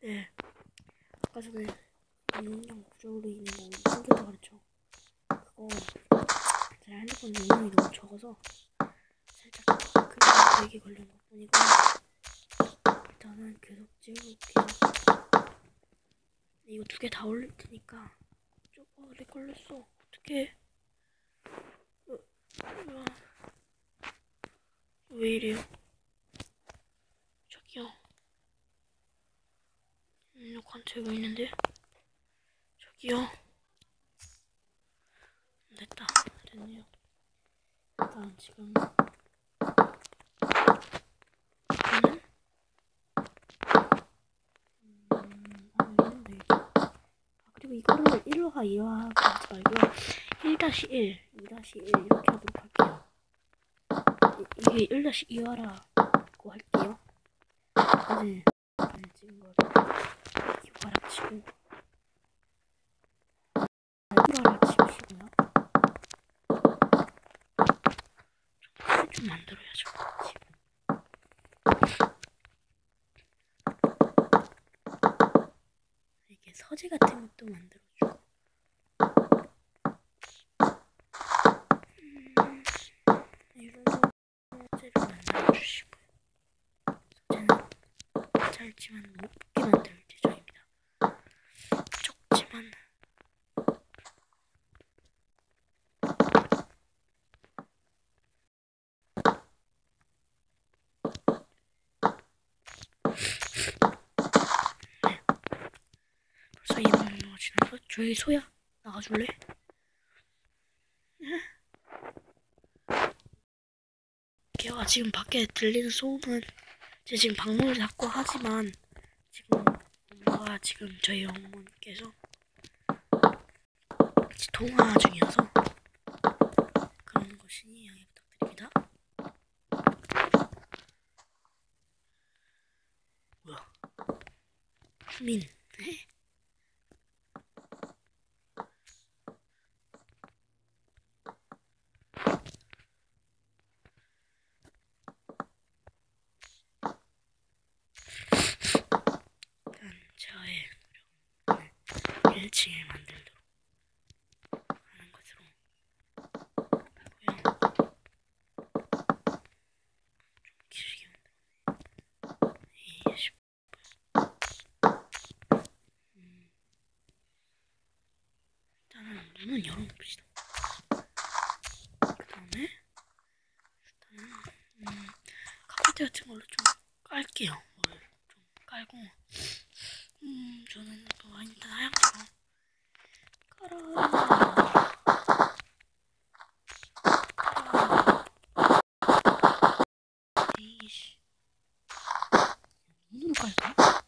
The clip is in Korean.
네. 아까 전에 용량 부족으로 인해 뭐 숨겨서 가르쳐. 그거 제 핸드폰 용량이 너무 적어서 살짝 크게 되게 걸린 것 뿐이고 일단은 계속 찍어볼게요. 이거 두 개 다 올릴 테니까 렉 걸렸어. 어떡해. 어, 어. 왜 이래요? 음, 관체 보이는데? 저기요. 됐다. 됐네요. 일단 지금 음, 아, 있는데. 아, 이거를 1화, 2화 하지 말고요. 1-1, 2-1 이렇게 하도록 할게요. 이- 이게 1-2화라고 할게요. 어제 안 찍은 거를 이화라 치고 1화라 치우시고요. 좀좀 만들어야죠. 이게 서재 같은 것도 만들어주고. 음, 이런 소재를 만들어주시고요. 소재는 짧지만 높게 만들 예정입니다. 좁지만 네. 벌써 2분이 지나서 저희 소야 나가줄래? 걔가 지금 밖에 들리는 소음은 제 지금 방문을 닫고 하지만 지금 엄마가 지금 저희 어머니께서 통화 중이어서 그런 것이니 양해 부탁드립니다. 뭐야? 민, 네? 일단 저의 노력을 1층에 만들도록 하는 것으로 하고요. 좀 길게 만들었네. 20. 음. 일단은 열어봅시다. 그 다음에 일단은 음, 카페트 같은 걸로 좀 깔게요. 뭘 좀 깔고 음 저는 뭐 일단 하얀 거 깔아 깔아 이씨 눈으로 깔까?